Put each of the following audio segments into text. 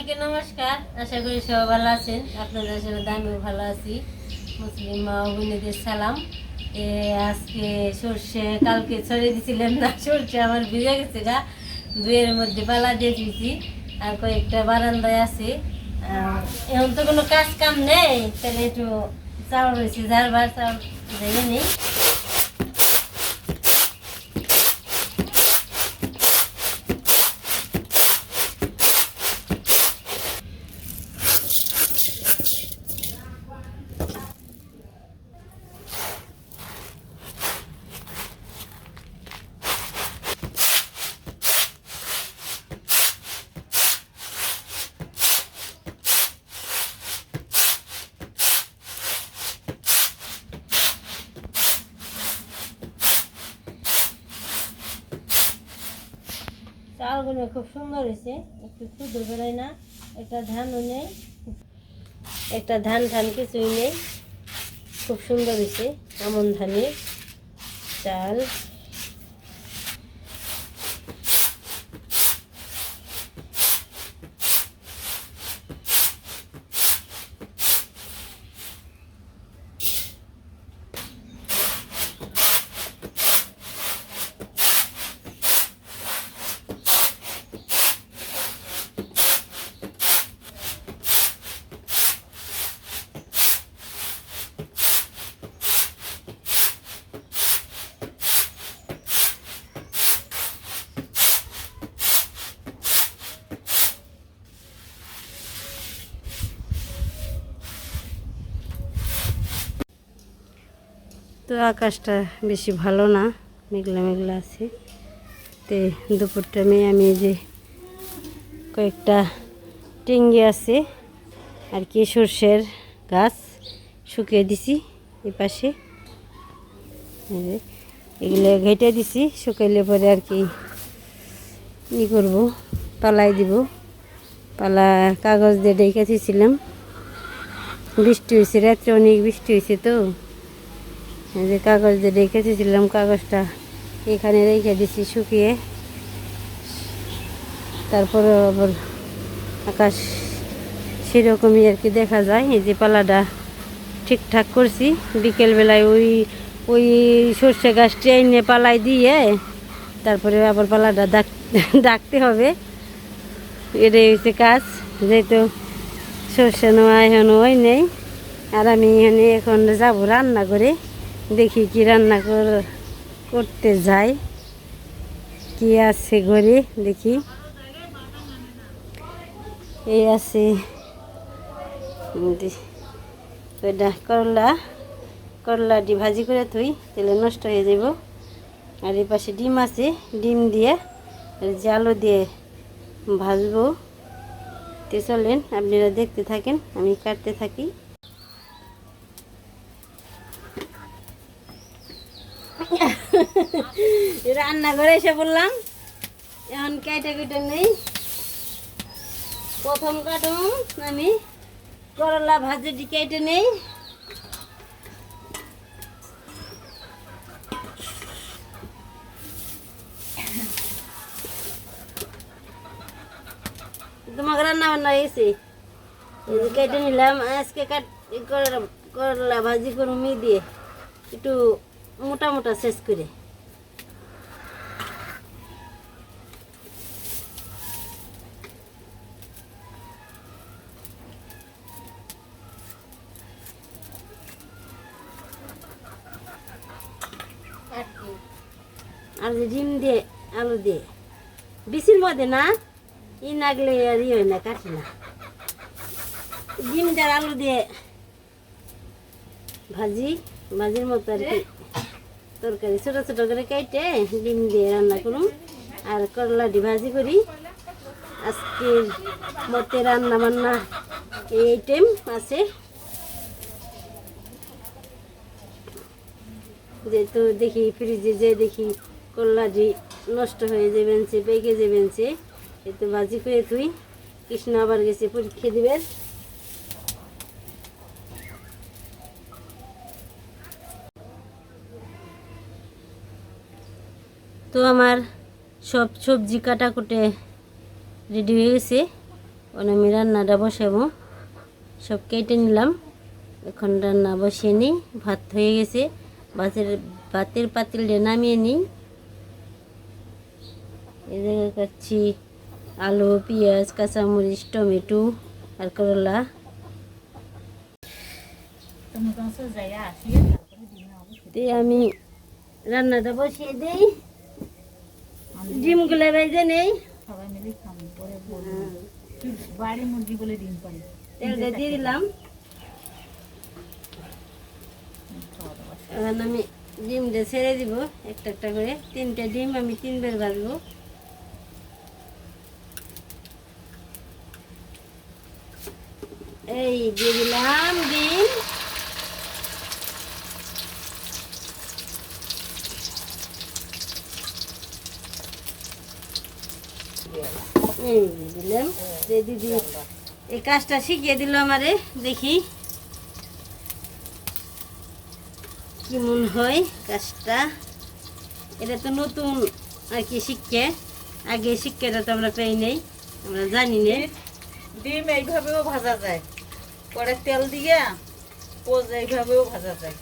সবাইকে নমস্কার। আশা করি সবাই ভালো আছেন। আপনাদের সাথে আমিও ভালো আছি। মুসলিম মা বোনেদের সালাম। এ, আজকে সর্ষে, কালকে ছড়িয়ে দিছিলেন না, সর্ষে আমার ভিজে গেছে গা। দুয়ের মধ্যে পালা দিয়ে দিয়েছি। আর কয়েকটা বারান্দায় আছে। এখন তো কোনো কাজ কাম নেই। তাহলে একটু চাউল রয়েছে ঝাড়বার চাউল দেখে নেই। চাউলগুলো খুব সুন্দর হয়েছে। একটু শুদ্ধ বেরোয় না। একটা ধানও নেই। একটা ধান ধান কিছুই নেই। খুব সুন্দর হয়েছে আমন ধানের চাল। তো আকাশটা বেশি ভালো না, মেঘলা মেঘলা আছে। তে দুপুর টাইমে আমি যে কয়েকটা টেঙ্গি আছে আর কি সর্ষের গাছ শুকিয়ে দিছি এই পাশে। এগুলো ঘেটে দিছি, শুকাইলে পরে আর কি ই করব, পালাই দিব। পালা কাগজ দিয়ে ডেকে বৃষ্টি হয়েছে রাত্রে অনেক বৃষ্টি হয়েছে তো। যে কাগজ দিয়ে রেখেছিলাম কাগজটা এখানে রেখে দিছি শুকিয়ে। তারপরে আবার আকাশ সেরকমই আর কি দেখা যায়। এই যে পালাটা ঠিকঠাক করছি। বিকেলবেলায় ওই ওই সর্ষে গাছটি এনে পালাই দিয়ে তারপরে আবার পালাটা ডাক, ডাকতে হবে। এটাই হচ্ছে কাজ। যেহেতু সর্ষে নেওয়া এখন ওই নেই, আর আমি এখানে এখন যাব রান্না করে। দেখি কি রান্না কর- করতে যাই। কি আছে ঘরে? দেখি। এই আছে। ওইটা করলা। করলাটি ভাজি করে তুই তেলে নষ্ট হয়ে যাব আর এই পাশে ডিম আছে, ডিম দিয়ে আলু দিয়ে ভাজবো। তে চলেন, আপনারা দেখতে থাকেন, আমি কাটতে থাকি। রান্না করে এসে বললাম, এখন কেটে কেটে নেই। প্রথম কাটুন আমি, করলা ভাজিটি কেটে নেই। তোমাকে রান্না বান্না হয়েছে? কেটে নিলাম, আজকে কাট করলা ভাজি করুন দিয়ে একটু মোটা মোটা শেষ করে। আর ডিম দিয়ে আলু দিয়ে। বিচির মধ্যে না, ই নাগলে আর ই হয় না, কাটি না। ডিম দিয়ে আলু দিয়ে ভাজি, ভাজির মতো আর কি তরকারি। ছোট ছোট করে কেটে ডিম দিয়ে রান্না করুন আর করলা করলাটি ভাজি করি। আজকের মতে রান্না বান্না এই আইটেম আছে। যেহেতু দেখি ফ্রিজে যে দেখি করলাটি নষ্ট হয়ে যাবেন সে পেকে যাবেন সে এতে ভাজি করে তুই কৃষ্ণ আবার গেছে পরীক্ষা দিবেন তো আমার সব সবজি কাটা কুটে রেডি হয়ে গেছে। আমি রান্নাটা বসাবো। সব কেটে নিলাম। এখন রান্না বসিয়ে নিই। ভাত হয়ে গেছে। ভাতের ভাতের পাতিলটা নামিয়ে নিই। কাটছি আলু, পেঁয়াজ, কাঁচামরিচ, টমেটো আর করলা। তে আমি রান্নাটা বসিয়ে দিই। ডিমগুলো ভেজে নেই। ডিম দিয়ে আমি ডিমটা ছেড়ে দিব, একটা একটা করে। তিনটা ডিম আমি তিনবার ভাজবো। এই দিয়ে দিলাম ডিম। এই কাজটা শিখিয়ে দিল আমারে, দেখি। কেমন হয় কাজটা? এটা তো নতুন আর কি শিক্ষা। আগে শিক্ষাটা তো আমরা পাই নাই, আমরা জানি না ডিম এইভাবেও ভাজা যায়। পরে তেল দিয়ে পোজ এইভাবেও ভাজা যায়।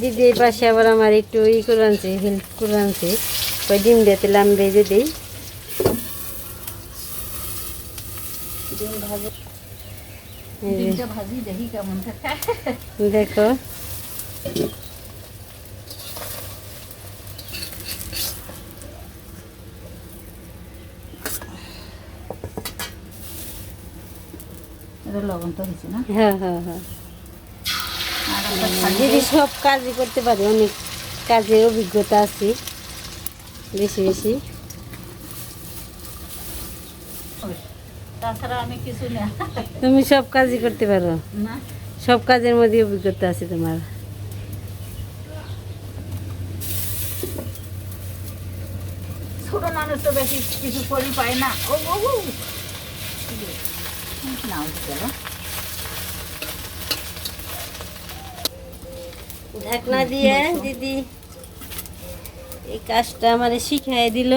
দিদি এই পাশে আবার আমার একটু ই করে আনছি হেল্প করে আনছি। ওই ডিম দিয়ে তেলাম বেজে ভেজে দিই। ডিম ভাজা ডিমটা ভাজি দেখি কেমন। থাকে দেখো। এটা হয়েছে না? হ্যাঁ হ্যাঁ হ্যাঁ। দিদি সব কাজই করতে পারি অনেক কাজের অভিজ্ঞতা আছে বেশি বেশি। তাছাড়া আমি কিছু না। তুমি সব কাজই করতে পারো। না। সব কাজের মধ্যে অভিজ্ঞতা আছে তোমার। ছোট মানুষ তো বেশি কিছু করি পায় ও। না ঢাকনা দিয়ে দিদি এই কাজটা আমার শিখাই দিল।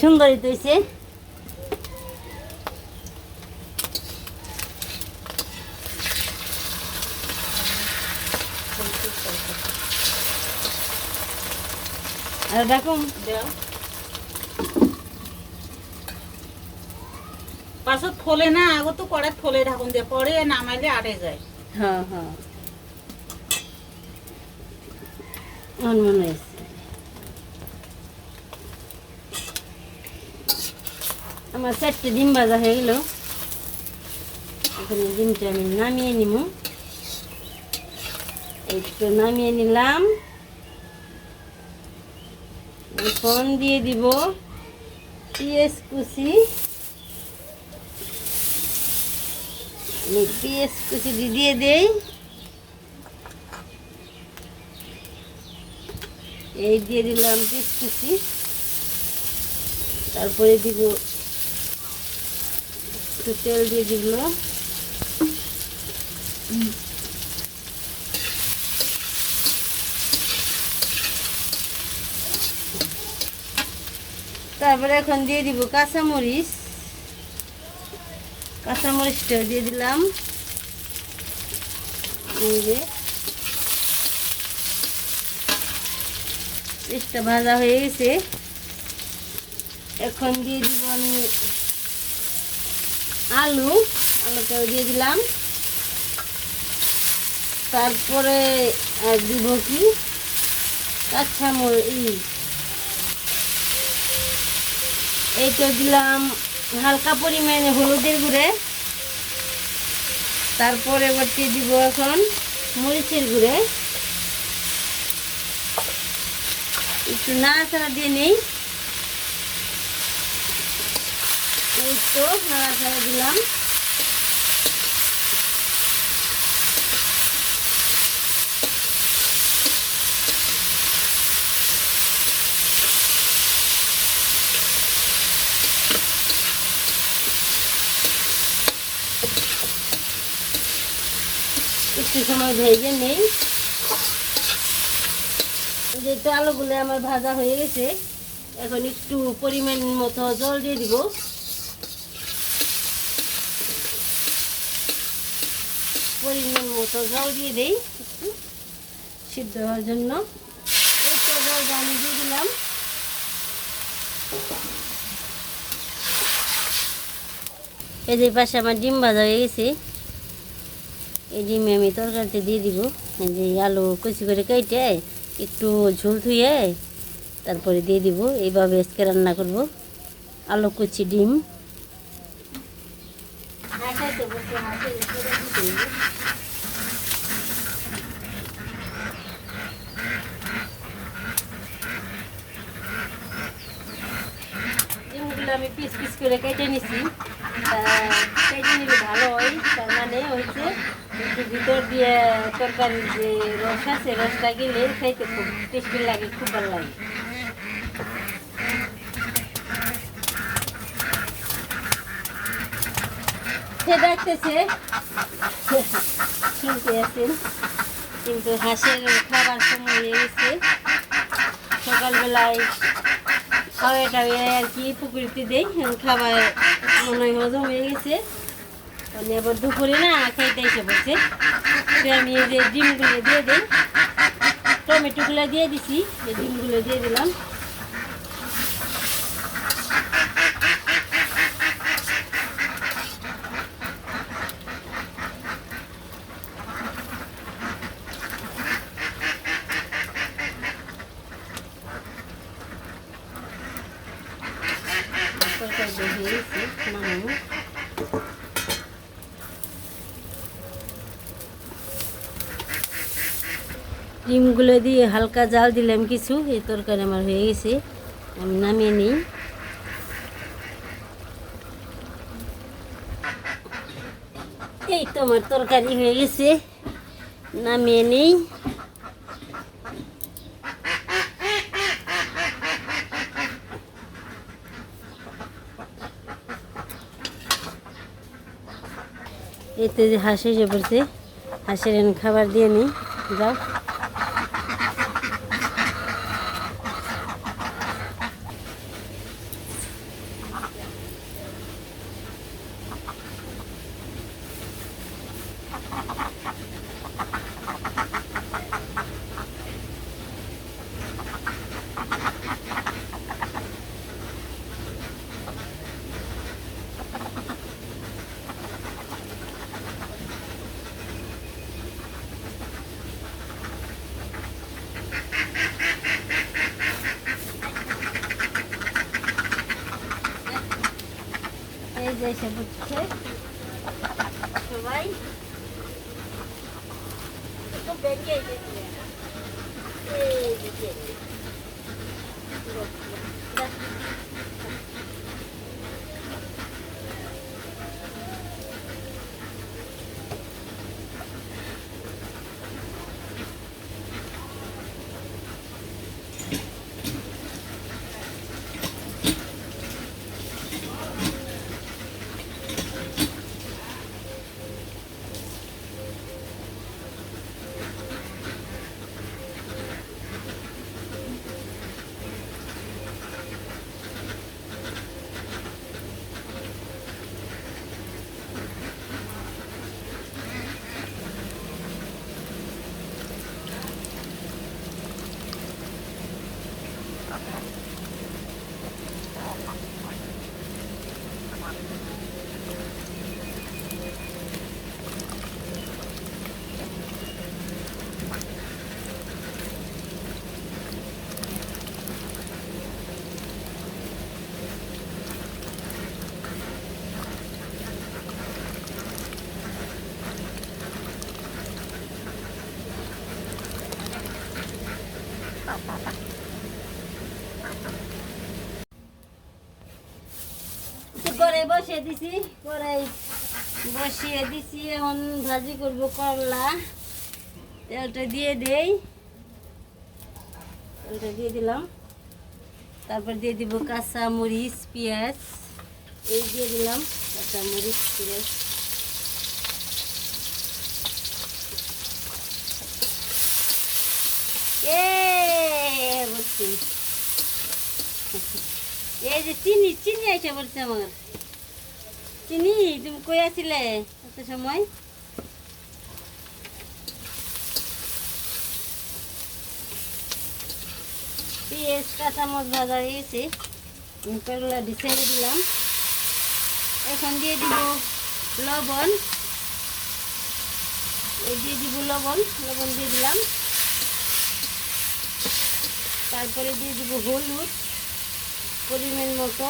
সুন্দরই তো হয়েছে আর দেখুন পাছত ফলে না, আগত কড়াই ফলে ঢাকুন দিয়ে, পরে নামাইলে আটে যায়। হ্যাঁ হ্যাঁ। আমার আমার চারটে ডিম ভাজা হয়ে গেল। এখানে ডিমটা আমি নামিয়ে নিব একটু নামিয়ে নিলাম। এখন দিয়ে দিব পেঁয়াজ কুচি আমি পেঁয়াজ কুচি দিয়ে দিয়ে দেই। এই দিয়ে দিলাম পেঁয়াজ কুচি তারপরে দিব একটু তেল দিয়ে দিব। তারপরে এখন দিয়ে দিব কাঁচামরিচ। কাঁচামরিচটাও দিয়ে দিলাম। পেস্টটা ভাজা হয়ে গেছে। এখন দিয়ে দিব আমি আলু। আলুটাও দিয়ে দিলাম। তারপরে আর দিব কি? কাঁচামরিচ। এইটা দিলাম হালকা পরিমাণে হলুদের গুঁড়ে। তারপরে এবারটি দিব এখন মরিচের গুঁড়ে। একটু নাড়াচাড়া দিয়ে নেই। এই তো নাড়াচাড়া দিলাম। একটু সময় ভেজে নেই। যেহেতু আলুগুলো আমার ভাজা হয়ে গেছে, এখন একটু পরিমাণ মতো জল দিয়ে দিব। পরিমাণ মতো জল দিয়ে দেই একটু, সিদ্ধ হওয়ার জন্য। এই তো জলটা আমি দিয়ে দিলাম। যে পাশে আমার ডিম ভাজা হয়ে গেছে। এই ডিমে আমি তরকারিতে দিয়ে দিব। এই যে আলু কুচি করে কেটে একটু ঝোল ধুয়ে তারপরে দিয়ে দিব। এইভাবে আজকে রান্না করব। আলু কুচি ডিম। আমি পিস পিস করে কেটে নিছি তা কেটে নিলে ভালো হয় তার মানে হয়েছে ভিতর দিয়ে তরকারির যে রস আছে, রসটা গেলে খাইতে খুব টেস্টি লাগে, খুব ভালো লাগে। সে ডাকতেছে শুনতে আছেন কিন্তু হাঁসের খাবার সময় হয়ে গেছে সকালবেলায় খাওয়া টাওয়া আর কি পুকুরিতে দেই খাবার মনে হজম হয়ে গেছে। মানে আবার দুপুরে না খাইতে এসে বসে। আমি এই যে ডিমগুলো দিয়ে দিই। টমেটোগুলো দিয়ে দিছি, এই ডিমগুলো দিয়ে দিলাম। তরকারি দিয়ে দিয়েছি নামানো ডিমগুলো দিয়ে হালকা জাল দিলাম কিছু, এই তরকারি আমার হয়ে গেছে, আমি নামিয়ে নিই। এই তো আমার তরকারি হয়ে গেছে, নামিয়ে নিই। এতে যে হাঁস যে পড়ছে, হাঁসের খাবার দিয়ে নিই, যাও। এই যে এসে পড়ছে সবাই এই যে যে। কড়াই বসিয়ে দিছি, কড়াই বসিয়ে দিছি, এখন ভাজি করব করলা। তেলটা দিয়ে দেই। তেলটা দিয়ে দিলাম। তারপর দিয়ে দিব কাঁচা মরিচ পেঁয়াজ। এই দিয়ে দিলাম কাঁচা মরিচ পেঁয়াজ। এই যে চিনি চিনি আইসা বলছে আমার। চিনি তুমি কই আছিলে এত সময়? পেঁয়াজ কাঁচামচ ভাজা হয়ে গেছে আমি পেগুলা ডিসাইডে দিলাম। এখন দিয়ে দিব লবণ। দিয়ে দিব লবণ। লবণ দিয়ে দিলাম। তারপরে দিয়ে দিব হলুদ। পরিমাণ মতো।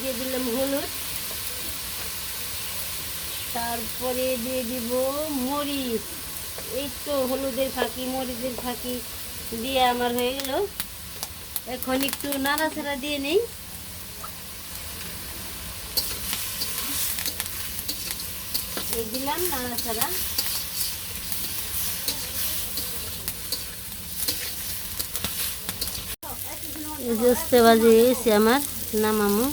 দিয়ে দিলাম হলুদ। তারপরে দিয়ে দিব মরিচ। এই তো হলুদের ফাঁকি, মরিচের ফাঁকি দিয়ে আমার হয়ে গেল। এখন একটু নাড়াচাড়া দিয়ে নেই। দিলাম নাড়াচাড়া। ভাজি হয়ে গেছে আমার নামামু।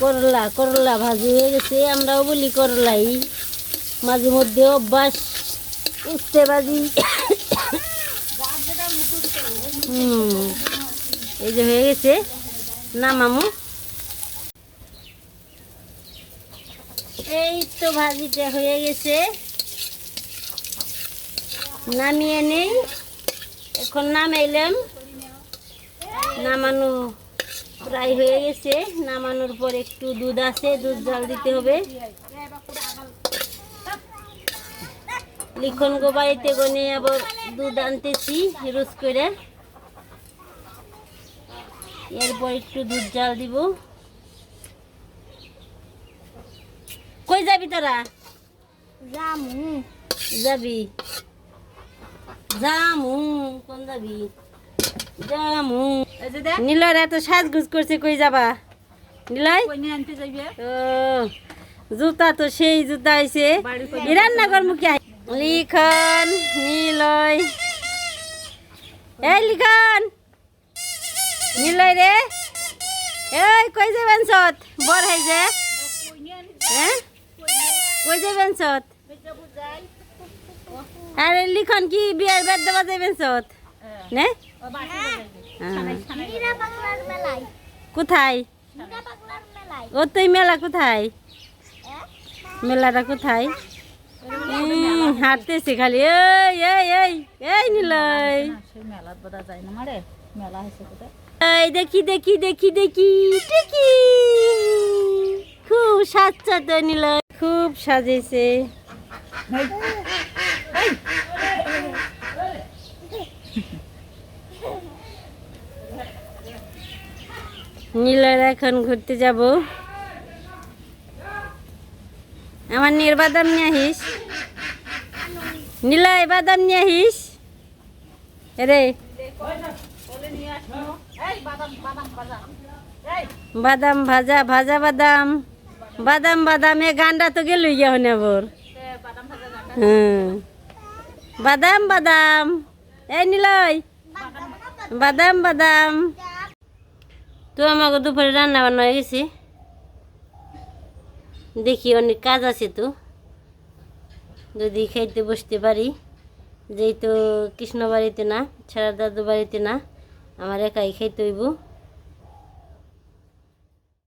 করলা করলা ভাজি হয়ে গেছে, আমরাও বলি করলাই। মাঝে মধ্যে অভ্যাস উঠতে ভাজি। এই যে হয়ে গেছে। নামামু এই তো ভাজিটা হয়ে গেছে। নামিয়ে নেই। এখন নামাইলাম। নামানো প্রায় হয়ে গেছে। নামানোর পর একটু দুধ আছে দুধ জাল দিতে হবে। লিখন গো বাড়িতে গনে আবার দুধ আনতেছি রোজ করে। এরপর একটু দুধ জাল দিব। কই যাবি তোরা? যাবি? জামু কোন যাবি? জামু। নিলয় এত সাজগুজ করছে কই যাবা? নিলয়? ও জুতা তো সেই জুতা আইছে। রান্নাঘর মুখে লিখন নিলয়। এই লিখন। নিলয় রে। এই কই যাবেন সত বর হাই যে হ্যাঁ? কই যাবেন সত আরে লিখন কি বিয়ার বেদ দেওয়া যাবেন সত নে? হ্যাঁ। কোথায়? ও তুই মেলা কোথায়? মেলাটা কোথায়? উম, হাঁটতেছে খালি। এই এই এই কোথায় দেখি দেখি দেখি দেখি। টিকি খুব সাজছা তো নিলয়। খুব সাজেছে। নীলয় এখন ঘুরতে যাব। আমার নীর বাদাম নিয়ে আহিস নীলয় বাদাম নিয়ে আহিস রে। বাদাম ভাজা ভাজা বাদাম। বাদাম বাদাম এ গানটা তো গেল হ্যাঁ। বাদাম বাদাম। এই নিলয়। বাদাম বাদাম। তো আমাকে দুপুরে রান্না বান্না হয়ে গেছে। দেখি অনেক কাজ আছে তো। যদি খাইতে বসতে পারি। যেহেতু কৃষ্ণ বাড়িতে না, ছাড়া দাদু বাড়িতে না, আমার একাই খাইতে হইব।